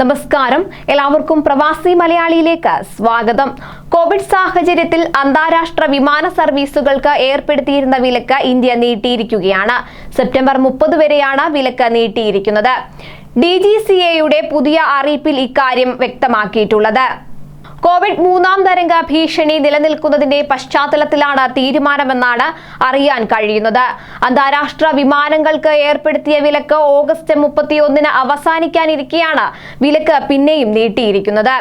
നമസ്കാരം. എല്ലാവർക്കും പ്രവാസി മലയാളിയിലേക്ക് സ്വാഗതം. കോവിഡ് സാഹചര്യത്തിൽ അന്താരാഷ്ട്ര വിമാന സർവീസുകൾക്ക് ഏർപ്പെടുത്തിയിരുന്ന വിലക്ക് ഇന്ത്യ നീട്ടിയിരിക്കുകയാണ്. സെപ്റ്റംബർ മുപ്പത് വരെയാണ് വിലക്ക് നീട്ടിയിരിക്കുന്നത്. ഡി ജി സി എയുടെ പുതിയ അറിയിപ്പിൽ ഇക്കാര്യം വ്യക്തമാക്കിയിട്ടുള്ളത്. കോവിഡ് മൂന്നാം തരംഗ ഭീഷണി നിലനിൽക്കുന്നതിന്റെ പശ്ചാത്തലത്തിലാണ് തീരുമാനമെന്നാണ് അറിയാൻ കഴിയുന്നത്. അന്താരാഷ്ട്ര വിമാനങ്ങൾക്ക് ഏർപ്പെടുത്തിയ വിലക്ക് ഓഗസ്റ്റ് മുപ്പത്തിയൊന്നിന് അവസാനിക്കാനിരിക്കെയാണ് വിലക്ക് പിന്നെയും നീട്ടിയിരിക്കുന്നത്.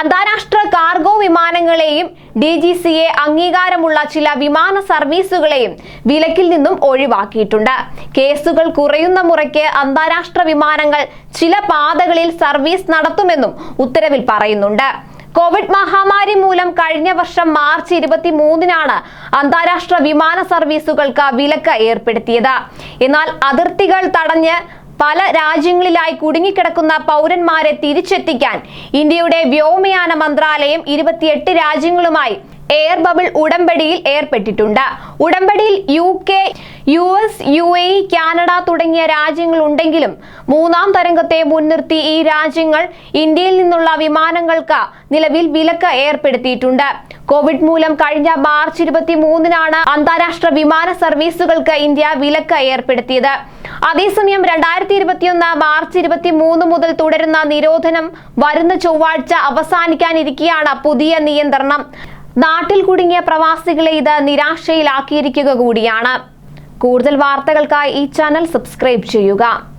അന്താരാഷ്ട്ര കാർഗോ വിമാനങ്ങളെയും ഡി ജി സി എ അംഗീകാരമുള്ള ചില വിമാന സർവീസുകളെയും വിലക്കിൽ നിന്നും ഒഴിവാക്കിയിട്ടുണ്ട്. കേസുകൾ കുറയുന്ന മുറയ്ക്ക് അന്താരാഷ്ട്ര വിമാനങ്ങൾ ചില പാതകളിൽ സർവീസ് നടത്തുമെന്നും ഉത്തരവിൽ പറയുന്നുണ്ട്. കോവിഡ് മഹാമാരി മൂലം കഴിഞ്ഞ വർഷം മാർച്ച് ഇരുപത്തി മൂന്നിനാണ് അന്താരാഷ്ട്ര വിമാന സർവീസുകൾക്ക് വിലക്ക് ഏർപ്പെടുത്തിയത്. എന്നാൽ അതിർത്തികൾ തടഞ്ഞ് പല രാജ്യങ്ങളിലായി കുടുങ്ങിക്കിടക്കുന്ന പൗരന്മാരെ തിരിച്ചെത്തിക്കാൻ ഇന്ത്യയുടെ വ്യോമയാന മന്ത്രാലയം ഇരുപത്തിയെട്ട് രാജ്യങ്ങളുമായി എയർ ബബിൾ ഉടമ്പടിയിൽ ഏർപ്പെട്ടിട്ടുണ്ട്. ഉടമ്പടിയിൽ U K U S U A Canada തുടങ്ങിയ രാജ്യങ്ങൾ ഉണ്ടെങ്കിലും മൂന്നാം തരംഗത്തെ മുൻനിർത്തി ഈ രാജ്യങ്ങൾ ഇന്ത്യയിൽ നിന്നുള്ള വിമാനങ്ങൾക്ക് നിലവിൽ വിലക്ക് ഏർപ്പെടുത്തിയിട്ടുണ്ട്. കോവിഡ് മൂലം കഴിഞ്ഞ മാർച്ച് ഇരുപത്തി മൂന്നിനാണ് അന്താരാഷ്ട്ര വിമാന സർവീസുകൾക്ക് ഇന്ത്യ വിലക്ക് ഏർപ്പെടുത്തിയത്. അതേസമയം രണ്ടായിരത്തി ഇരുപത്തിയൊന്ന് മാർച്ച് ഇരുപത്തി മൂന്ന് മുതൽ തുടരുന്ന നിരോധനം വരുന്ന ചൊവ്വാഴ്ച അവസാനിക്കാനിരിക്കെയാണ് പുതിയ നിയന്ത്രണം. നാട്ടിൽ കുടുങ്ങിയ പ്രവാസികളെ ഇത് നിരാശയിലാക്കിയിരിക്കുക കൂടിയാണ്. കൂടുതൽ വാർത്തകൾക്കായി ഈ ചാനൽ സബ്സ്ക്രൈബ് ചെയ്യുക.